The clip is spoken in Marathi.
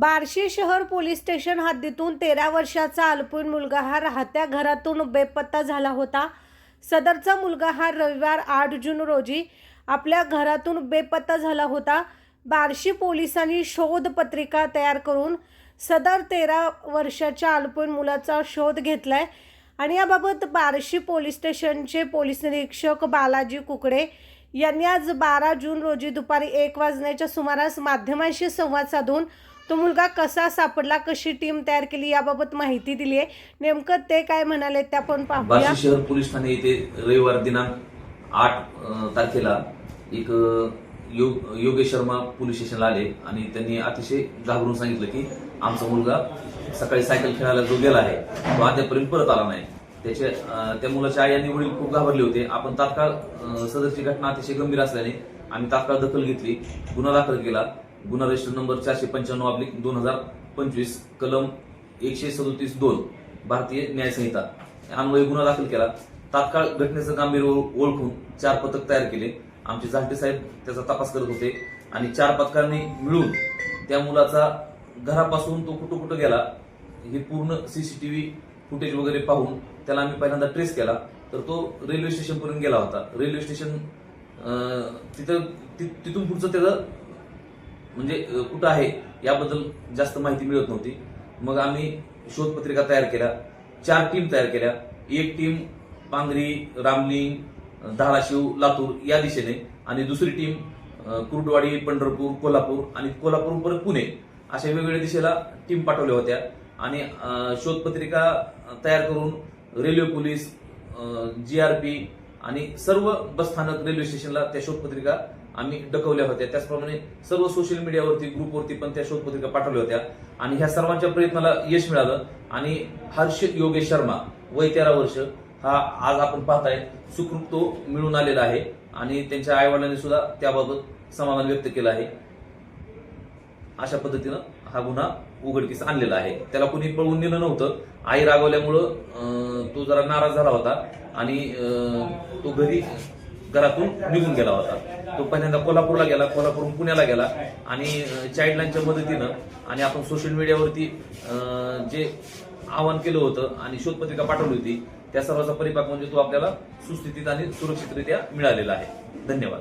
बार्शी शहर पोलीस स्टेशन हद्दीतून तेरा वर्षाचा अल्पवयीन मुलगा हा राहत्या घरातून बेपत्ता झाला होता. सदरचा मुलगा हा रविवार आठ जून रोजी आपल्या घरातून बेपत्ता झाला होता. बार्शी पोलिसांनी शोध पत्रिका तयार करून सदर तेरा वर्षाच्या अल्पवयीन मुलाचा शोध घेतला आहे आणि याबाबत बार्शी पोलीस स्टेशनचे पोलीस निरीक्षक बालाजी कुकडे यांनी आज बारा जून रोजी दुपारी एक वाजण्याच्या सुमारास माध्यमांशी संवाद साधून तो मुलगा कसा सापडला कशी टीम तयार केली याबाबत माहिती दिली आहे नेमकं ते काय म्हणाले ते आपण पाहूया. बार्शी शहर पोलीस ठाणे येथे रविवार दिनांक आठ तारखेला एक योग योगेश शर्मा पोलीस स्टेशनला आले आणि त्यांनी अतिशय घाबरून सांगितलं की आमचा मुलगा सकाळी सायकल खेळायला जो गेला आहे तो अद्यापर्यंत परत आला नाही. त्याचे त्या मुलाच्या आई आणि वडील खूप घाबरले होते. आपण तात्काळ अ, सदरची घटना अतिशय गंभीर असल्याने आम्ही तात्काळ दखल घेतली गुन्हा दाखल केला. गुन्हा रजिस्टर नंबर चारशे पंच्याण्णव आपली दोन हजार पंचवीस कलम एकशे सदोतीस दोन भारतीय न्याय संहिता. अन्वये गुन्हा दाखल केला. तात्काळ घटनेचं गांभीर्य ओळखून चार पथक तयार केले. आमचे झालटे साहेब त्याचा तपास करत होते आणि चार पथकांनी मिळून त्या मुलाचा घरापासून तो कुठं कुठं गेला हे पूर्ण सीसीटीव्ही फुटेज वगैरे पाहून त्याला आम्ही पहिल्यांदा ट्रेस केला. तर तो रेल्वे स्टेशनपर्यंत गेला होता. रेल्वे स्टेशन तिथं ति- तिथून पुढचं त्याचं म्हणजे कुठं आहे याबद्दल जास्त माहिती मिळत नव्हती. मग आम्ही शोधपत्रिका तयार केल्या चार टीम तयार केल्या. एक टीम पांगरी रामलिंग धाराशिव लातूर या दिशेने आणि दुसरी टीम कुर्डवाडी पंढरपूर कोल्हापूर आणि कोल्हापूर परत पुणे अशा वेगवेगळ्या दिशेला टीम पाठवल्या होत्या. आणि शोधपत्रिका तयार करून railway police G R P आणि सर्व बसस्थानक रेल्वे स्टेशनला त्या शोधपत्रिका आम्ही डकवल्या होत्या. त्याचप्रमाणे सर्व सोशल मीडियावरती ग्रुपवरती पण त्या शोधपत्रिका पाठवल्या होत्या. आणि ह्या सर्वांच्या प्रयत्नाला यश मिळालं. आणि हर्ष योगेश शर्मा वय तेरा वर्ष हा आज आपण पाहताय सुखरूप तो मिळून आलेला आहे. आणि त्यांच्या आईवडिलांनी सुद्धा त्याबाबत समाधान व्यक्त केलं आहे. अशा पद्धतीनं हा गुन्हा उघडकीस आणलेला आहे. त्याला कुणी पळवून नेलं नव्हतं. आई रागवल्यामुळं तो जरा नाराज झाला होता. आणि तो घरी घरातून निघून गेला होता. तो पहिल्यांदा कोल्हापूरला गेला कोल्हापूरहून पुण्याला गेला आणि चाइल्डलाईनच्या मदतीनं आणि आपण सोशल मीडियावरती जे आवाहन केलं होतं आणि शोधपत्रिका पाठवली होती त्या सर्वाचा परिपाक म्हणजे तो आपल्याला सुस्थितीत आणि सुरक्षितरित्या मिळालेला आहे. धन्यवाद.